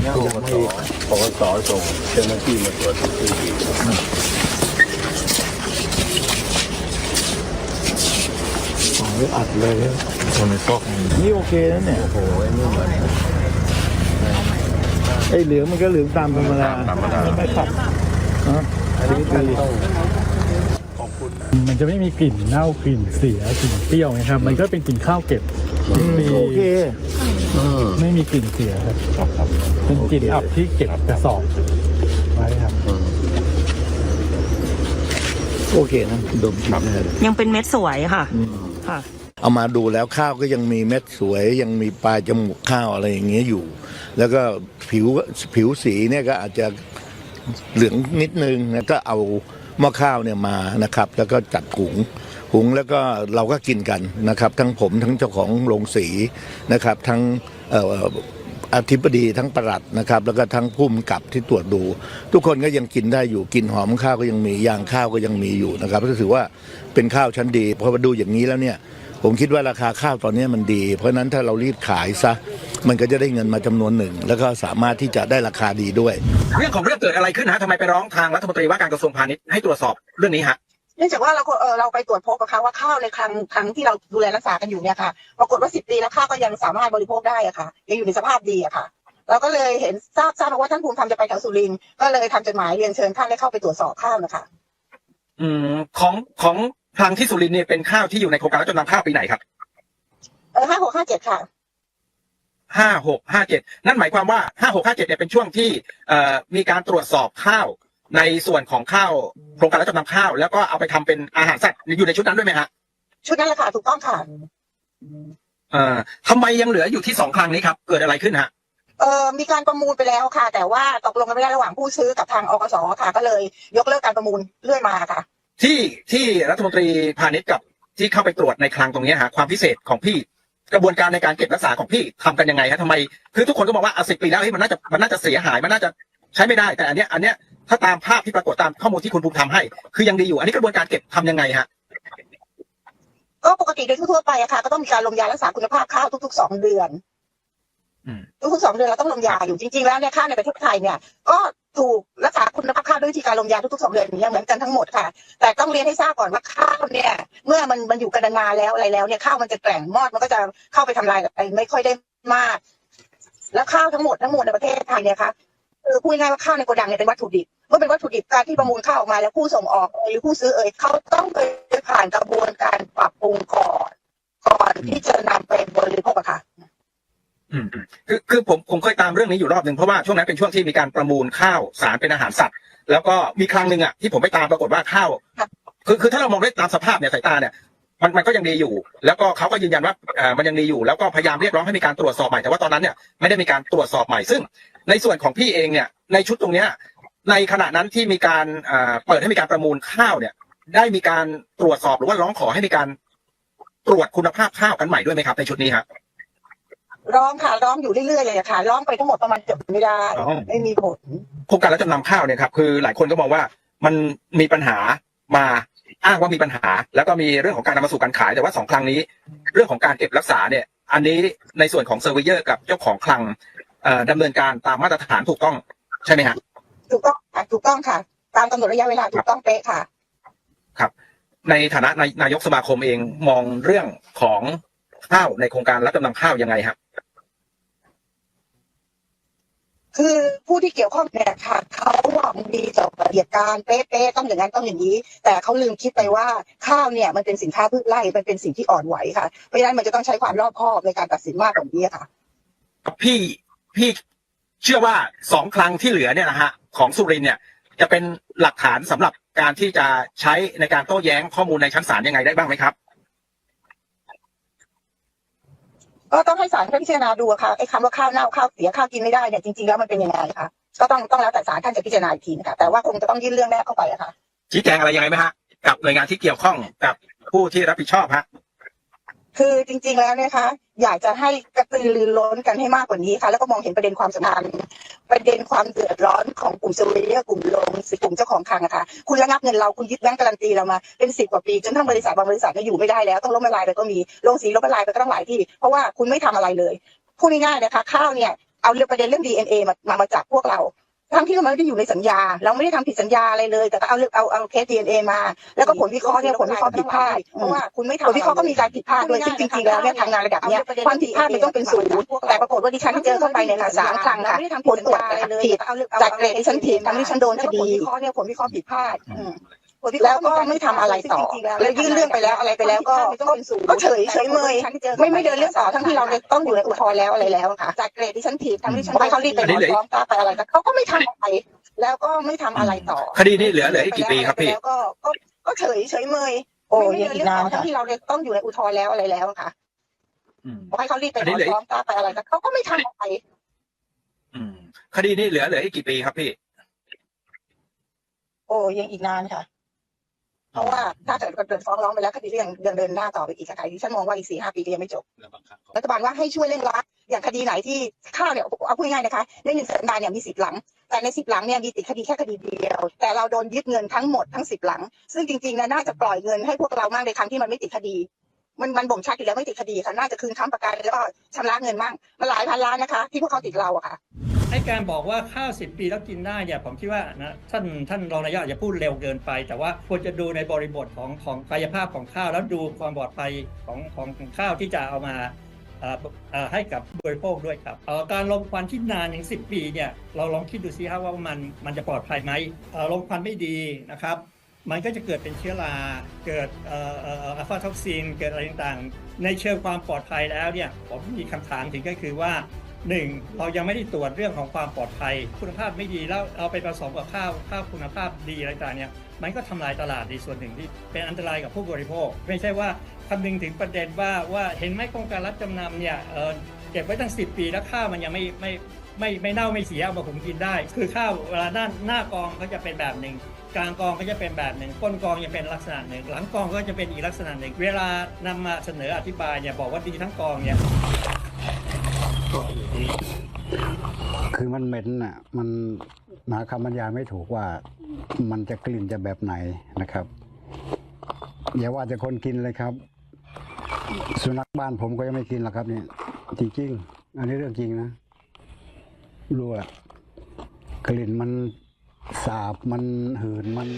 เนี่ยยังไม่ปกสส่งเจ้าหน้าที่มาตรวจทุกที่อัดเลยคนในซอกนี่โอเคนะเนี่ย โอ้โหไอ้นี่มันไอ้เหลืองมันก็เหลืองตามธรรมดาธรรมดาไม่ขัดฮะอันนี้ท่านต้องขอบคุณมันจะไม่มีกลิ่นเน่ากลิ่นเสียกลิ่นเปรี้ยวนะครับ มันก็เป็นกลิ่นข้าวเก็บปีโอเค อืมไม่มีกลิ่นเสียครับเป็นกลิ่นอับที่เก็บกระสอบไว้ครับ อืมโอเคนะดมกลิ่นได้เลยยังเป็นเม็ดสวยค่ะค่ะ เอามาดูแล้วข้าวก็ยังมีเม็ดสวย ยังมีปลายจมูกข้าวอะไรอย่างเงี้ยอยู่ แล้วก็ผิวผิวสีเนี่ยก็อาจจะเหลืองนิดนึงนะก็เอาหม้อข้าวเนี่ยมานะครับ แล้วก็จัดหุง หุงแล้วก็เราก็กินกันนะครับทั้งผมทั้งเจ้าของโรงสีนะครับทั้งอธิบดีทั้งประหลัดนะครับแล้วก็ทั้งผู้กำกับที่ตรวจดู ทุกคนก็ยังกินได้อยู่กินหอมข้าวก็ยังมียางข้าวก็ยังมีอยู่นะครับก็ถือว่าเป็นข้าวชั้นดีพอมาดูอย่างนี้แล้วเนี่ยผมคิดว่าราคาข้าวตอนนี้มันดี เพราะนั้นถ้าเรารีบขายซะ มันก็จะได้เงินมาจำนวนหนึ่ง แล้วก็สามารถที่จะได้ราคาดีด้วย เรื่องของเรื่องเกิดอะไรขึ้นฮะทำไมไปร้องทางรัฐมนตรีว่าการกระทรวงพาณิชย์ให้ตรวจสอบเรื่องนี้ฮะ นื่องจากว่าเราเออเราไปตรวจพบนะคะว่าข้าวในครั้งครั้งที่เราดูแลรักษากันอยู่เนี่ยค่ะปรากฏว่าสิบปีแล้วข้าวก็ยังสามารถบริโภคได้อะค่ะยังอยู่ในสภาพดีอะค่ะเราก็เลยเห็นทราบทราบมาว่าท่านภูมิธรรมจะไปแถวสุรินทร์ก็เลยทำจดหมายเรียนเชิญท่านได้เข้าไปตรวจสอบข้าวนะคะอืมของของพลังที่สุรินทร์เนี่ยเป็นข้าวที่อยู่ในโครงการรับจำนำข้าวปีไหนครับเออห้าหกห้าเจ็ดค่ะห้าหกห้าเจ็ดนั่นหมายความว่าห้าหกห้าเจ็ดเนี่ยเป็นช่วงที่เอ่อมีการตรวจสอบข้าว ในส่วนของข้าวโครงการรับจำนำข้าว แล้วก็เอาไปทำเป็นอาหารสัตว์อยู่ในชุดนั้นด้วยไหมฮะชุดนั้นแหละค่ะถูกต้องค่ะเอ่อทำไมยังเหลืออยู่ที่สองคลังนี้ครับ เกิดอะไรขึ้นฮะเออมีการประมูลไปแล้วค่ะ แต่ว่าตกลงกันไม่ได้ระหว่างผู้ซื้อกับทางอกสค่ะ ก็เลย ยกเลิกการประมูลเรื่อยมาค่ะ ที่ที่รัฐมนตรีพาณิชย์กับที่เข้าไปตรวจในคลังตรงเนี้ยฮะความพิเศษของพี่กระบวนการในการเก็บรักษาของพี่ทำกันยังไงฮะทำไมคือทุกคนก็มองว่าอะสิปีแล้วเฮ้ยมันน่าจะมันน่าจะเสียหายมันน่าจะใช้ไม่ได้ แต่อันเนี้ยอันเนี้ย ถ้าตามภาพที่ปรากฏตามข้อมูลที่คุณภูมิทำให้ คือยังดีอยู่ อันนี้กระบวนการเก็บทำยังไงฮะก็ปกติโดยทั่วๆไปอะค่ะ ก็ต้องมีการลงยารักษาคุณภาพข้าวทุกๆสองเดือนอืมทุกๆสองเดือนเราต้องลงยาอยู่จริงๆแล้วเนี่ยข้าวในประเทศไทยเนี่ย ก็ถูกรักษาคุณภาพข้าวด้วยวิธีการลงยาทุกๆสองเดือนอย่างเหมือนกันทั้งหมดค่ะ แต่ต้องเรียนให้ทราบก่อนว่าข้าวเนี่ย เมื่อมันมันอยู่กันนานๆแล้วอะไรแล้วเนี่ยข้าวมันจะแกร่งมอดมันก็จะเข้าไปทำลายอะไรไม่ค่อยได้มาก แล้วข้าวทั้งหมดทั้งมวลในประเทศไทยเนี่ยค่ะคือพูดง่ายๆว่าข้าวในโกดังเนี่ยเป็นวัตถุดิบ เมื่อเป็นวัตถุดิบการที่ประมูลข้าวออกมาแล้วผู้ส่งออกหรือผู้ซื้อเอ่ยเขาต้องไปผ่านกระบวนการปรับปรุงก่อน ก่อนที่จะนำไปบริโภคอะค่ะอืมอืมคือคือผมผมเคยตามเรื่องนี้อยู่รอบหนึ่งเพราะว่าช่วงนั้นเป็นช่วงที่มีการประมูลข้าวสารเป็นอาหารสัตว์ แล้วก็มีครั้งหนึ่งอะที่ผมไปตามปรากฏว่าข้าวครับคือคือถ้าเรามองด้วยตามสภาพเนี่ยสายตาเนี่ยมันมันก็ยังดีอยู่ แล้วก็เขาก็ยืนยันว่าเอ่อมันยังดีอยู่ แล้วก็พยายามเรียกร้องให้มีการตรวจสอบใหม่แต่ว่าตอนนั้นเนี่ยไม่ได้มีการตรวจสอบใหม่ซึ่ง ในส่วนของพี่เองเนี่ยในชุดตรงเนี้ย ในขณะนั้นที่มีการเอ่อเปิดให้มีการประมูลข้าวเนี่ย ได้มีการตรวจสอบหรือว่าร้องขอให้มีการตรวจคุณภาพข้าวกันใหม่ด้วยไหมครับในชุดนี้ครับร้องค่ะร้องอยู่เรื่อยๆเลยอะค่ะร้องไปทั้งหมดประมาณเกือบไม่ได้อ๋อไม่มีผลโครงการรับจำนำข้าวเนี่ยครับคือหลายคนก็มองว่ามันมีปัญหามาอ้างว่ามีปัญหา แล้วก็มีเรื่องของการนำมาสู่การขาย แต่ว่าสองครั้งนี้ เรื่องของการเก็บรักษาเนี่ย อันนี้ในส่วนของเซอร์วิเยอร์กับเจ้าของคลังเอ่อดำเนินการตามมาตรฐานถูกต้องใช่ไหมฮะ ถูกต้องค่ะถูกต้องค่ะ ตามกำหนดระยะเวลาถูกต้องเป๊ะค่ะในฐานะนายนายกสมาคมเองมองเรื่องของข้าวในโครงการรับจำนำข้าวยังไงครับ คือผู้ที่เกี่ยวข้องเนี่ยค่ะเขาหวังดีต่อระเบียบการเป๊ะๆต้องอย่างนั้นต้องอย่างนี้ แต่เขาลืมคิดไปว่าข้าวเนี่ยมันเป็นสินค้าพืชไร่มันเป็นสิ่งที่อ่อนไหวค่ะเพราะฉะนั้นมันจะต้องใช้ความรอบคอบในการตัดสินมากกว่านี้ค่ะ พี่พี่เชื่อว่าสองครั้งที่เหลือเนี่ยนะฮะ ของสุรินทร์เนี่ยจะเป็นหลักฐานสำหรับการที่จะใช้ในการโต้แย้งข้อมูลในชั้นศาลยังไงได้บ้างไหมครับก็ต้องให้ศาลท่านพิจารณาดูอะค่ะไอ้คำว่าข้าวเน่าข้าวเสียข้าวกินไม่ได้เนี่ยจริงๆแล้วมันเป็นยังไงคะก็ต้องต้องแล้วแต่ศาลท่านจะพิจารณาอีกทีนะคะแต่ว่าคงจะต้องยื่นเรื่องแรกเข้าไปอะค่ะชี้แจงอะไรยังไงไหมฮะกับหน่วยงานที่เกี่ยวข้องกับผู้ที่รับผิดชอบฮะคือจริง ๆแล้วเนี่ยคะ อยากจะให้กระตือรือร้นกันให้มากกว่านี้ค่ะ แล้วก็มองเห็นประเด็นความสำคัญประเด็นความเดือดร้อนของกลุ่มเซเวียกลุ่มโรงสิกลุ่มเจ้าของคลังอะค่ะคุณระงับเงินเราคุณยึดแบงก์การันตีเรามาเป็นสิบกว่าปีจนทั้งบริษัทบางบริษัทก็อยู่ไม่ได้แล้วต้องล้มละลายไปก็มีโรงสีล้มละลายไปก็ต้องหลายที่ เพราะว่าคุณไม่ทำอะไรเลยพูดง่ายๆนะคะข้าวเนี่ยเอาเรื่องประเด็นเรื่อง DNA มามามาจับพวกเรา ทั้งที่เราไม่ได้อยู่ในสัญญา เราไม่ได้ทำผิดสัญญาอะไรเลย แต่ก็เอาเรื่องเอาเอาเคส DNA มา แล้วก็ผลวิเคราะห์เนี่ยผลวิเคราะห์ผิดพลาดเพราะว่าคุณไม่ทำผลวิเคราะห์ก็มีการผิดพลาดด้วยซึ่งจริงๆแล้วเนี่ยทางงานระดับเนี้ยความผิดพลาดมันต้องเป็นศูนย์แต่ปรากฏว่าดิฉันเจอเข้าไปเนี่ยค่ะสามครั้งค่ะผลตรวจผิดจากเกรดดิฉันผิดทำให้ฉันโดนคดีเนี่ยผลวิเคราะห์ผิดพลาดอืม แล้วก็ไม่ทำอะไรต่อแล้วยื่นเรื่องไปแล้วอะไรไปแล้วก็ก็ก็เฉยเฉยเมยไม่ไม่เดินเรื่องต่อทั้งที่เราเนี่ยต้องอยู่ในอุทธรณ์แล้วอะไรแล้วอะค่ะจากเกรดที่ฉันผิดทำให้ฉันให้เขารีบไปถอนฟ้องกล้าไปอะไรแต่เขาก็ไม่ทำอะไรแล้วก็ไม่ทำอะไรต่อ คดีนี้เหลือเหลืออีกกี่ปีครับพี่แล้วก็ก็ก็เฉยเฉยเมยโอ้ยังอีกนานทั้งที่เราเนี่ยต้องอยู่ในอุทธรณ์แล้วอะไรแล้วอะค่ะอืมให้เขารีบไปคถดีอนเหลือฟ้องกล้าไปอะไรแต่เขาก็ไม่ทำอะไรอืมคดีนี้เหลือเหลืออีกกี่ปีครับพี่ โอ้ยังอีกนานค่ะ เพราะว่าถ้าเกิดเกิดฟ้องร้องไปแล้วคดีก็ยังยังเดินหน้าต่อไปอีกค่ะดิฉันมองว่าอีกสี่ห้าปีก็ยังไม่จบรัฐบาลว่าให้ช่วยเร่งรัดอย่างคดีไหนที่ข้าวเนี่ยเอาพูดง่ายๆนะคะในหนึ่งสัปดาห์เนี่ยมีสิบหลัง แต่ในสิบหลังเนี่ยมีติดคดีแค่คดีเดียว แต่เราโดนยึดเงินทั้งหมดทั้งสิบหลัง ซึ่งจริงๆนะน่าจะปล่อยเงินให้พวกเรามากในครั้งที่มันไม่ติดคดี มันมันบ่งชัดอยู่แล้วไม่ติดคดีค่ะน่าจะคืนค้ำประกันแล้วก็ชำระเงินมั่งมันหลายพันล้านนะคะ ที่พวกเขาติดเราอะค่ะ ไอ้การบอกว่าข้าวสิบปีแล้วกินได้เนี่ยผมคิดว่านะท่านท่านรองนายกอาจจะพูดเร็วเกินไป แต่ว่าควรจะดูในบริบทของของกายภาพของข้าวแล้วดูความปลอดภัยของของข้าวที่จะเอามาให้กับบริโภคด้วยครับการลงควันที่นานถึง10 ปีเนี่ยเราลองคิดดูซิครับว่ามันมันจะปลอดภัยไหมลงควันไม่ดีนะครับ มันก็จะเกิดเป็นเชื้อราเกิดอัลฟาท็อกซินเกิดอะไรต่างๆ ในเชิงความปลอดภัยแล้วเนี่ยผมมีคำถามถึงก็คือว่า หนึ่งเรายังไม่ได้ตรวจเรื่องของความปลอดภัย คุณภาพไม่ดีแล้วเอาไปผสมกับข้าวข้าวคุณภาพดีอะไรต่างเนี่ยมันก็ทำลายตลาดในส่วนหนึ่งที่เป็นอันตรายกับผู้บริโภค ไม่ใช่ว่าคำนึงถึงประเด็นว่าว่าเห็นไหมโครงการรับจำนำเนี่ยเออเก็บไว้ตั้ง 10 ปีแล้วข้าวมันยังไม่ไม่ไม่ไม่เน่าไม่เสียเอามาหุงกินได้ คือข้าวเวลาด้านหน้ากองก็จะเป็นแบบหนึ่งกลางกองก็จะเป็นแบบหนึ่งก้นกองจะเป็นลักษณะหนึ่ง หลังกองก็จะเป็นอีกลักษณะหนึ่ง เวลานำมาเสนออธิบายเนี่ยบอกว่าดีทั้งกองเนี่ย คือมันเหม็นอะ มันหาคำบรรยายไม่ถูกว่า มันจะกลิ่นจะแบบไหนนะครับอย่าว่าจะคนกินเลยครับ สุนัขบ้านผมก็ยังไม่กินหรอกครับเนี่ยจริงๆอันนี้เรื่องจริงนะรู้อะกลิ่นมันสาบมันหืนมัน